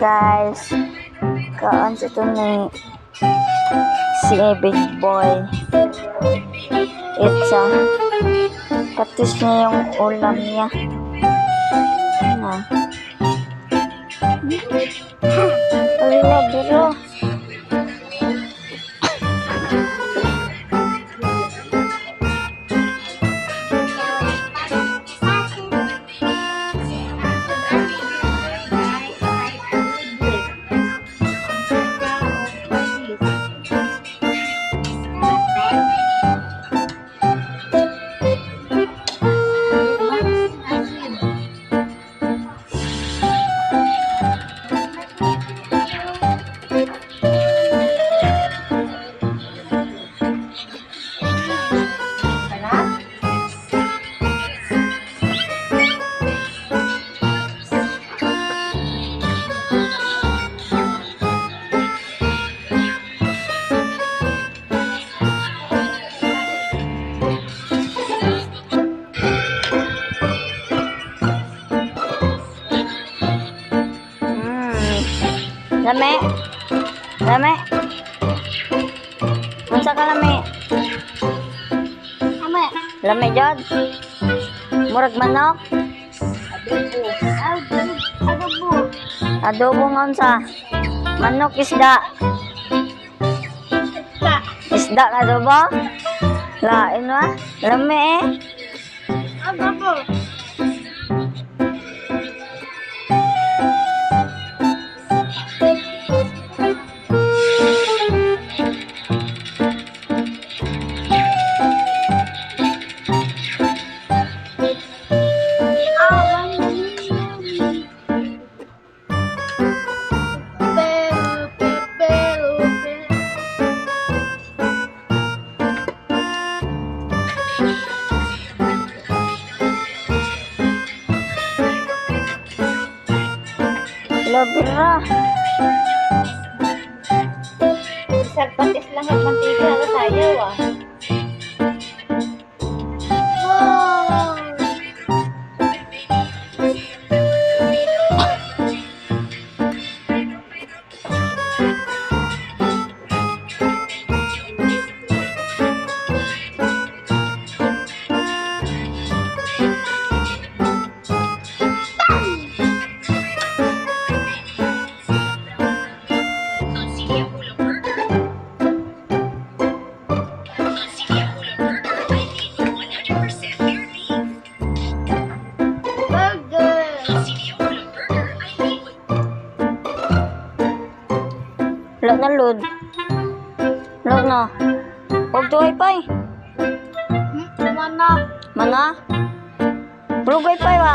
guys. Kaan sa ito ni si Big Boy. It's a patis niya yung ulam niya. Ano? Wala, Lame. Lame. Unsa ka lame? Ame, Lame jud. Murag manok. adobo. Adobo. Adobo nga unsa? Manok isda. Isda nga adobo? Lain wa? Lame eh. Adobo. Labira. Sarpatis lang at mantika na tayo ah. Burger! Wala na load. Load na. Huwag to wifi. Hmm, Mana? Mana? Plug wifi wa.